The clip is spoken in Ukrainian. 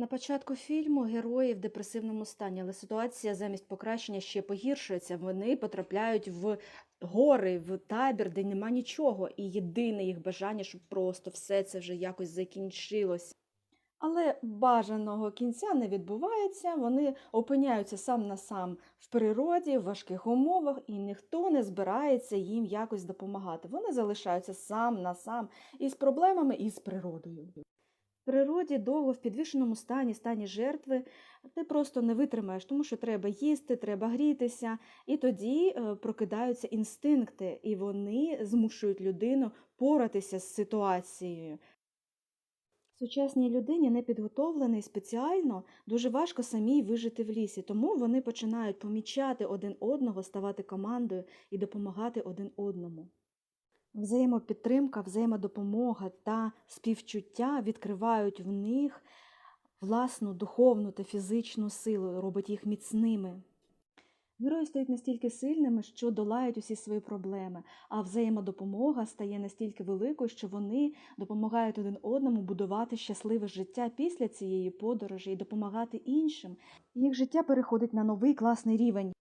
На початку фільму герої в депресивному стані, але ситуація замість покращення ще погіршується. Вони потрапляють в гори, в табір, де нема нічого, і єдине їх бажання, щоб просто все це вже якось закінчилось. Але бажаного кінця не відбувається, вони опиняються сам на сам в природі, в важких умовах, і ніхто не збирається їм якось допомагати. Вони залишаються сам на сам із проблемами і з природою. В природі довго в підвішеному стані, стані жертви, ти просто не витримаєш, тому що треба їсти, треба грітися, і тоді е, прокидаються інстинкти, і вони змушують людину поратися з ситуацією. Сучасній людині не підготовлений спеціально дуже важко самій вижити в лісі, тому вони починають помічати один одного, ставати командою і допомагати один одному. Взаємопідтримка, взаємодопомога та співчуття відкривають в них власну духовну та фізичну силу, робить їх міцними. Герої стають настільки сильними, що долають усі свої проблеми, а взаємодопомога стає настільки великою, що вони допомагають один одному будувати щасливе життя після цієї подорожі і допомагати іншим. Їх життя переходить на новий класний рівень.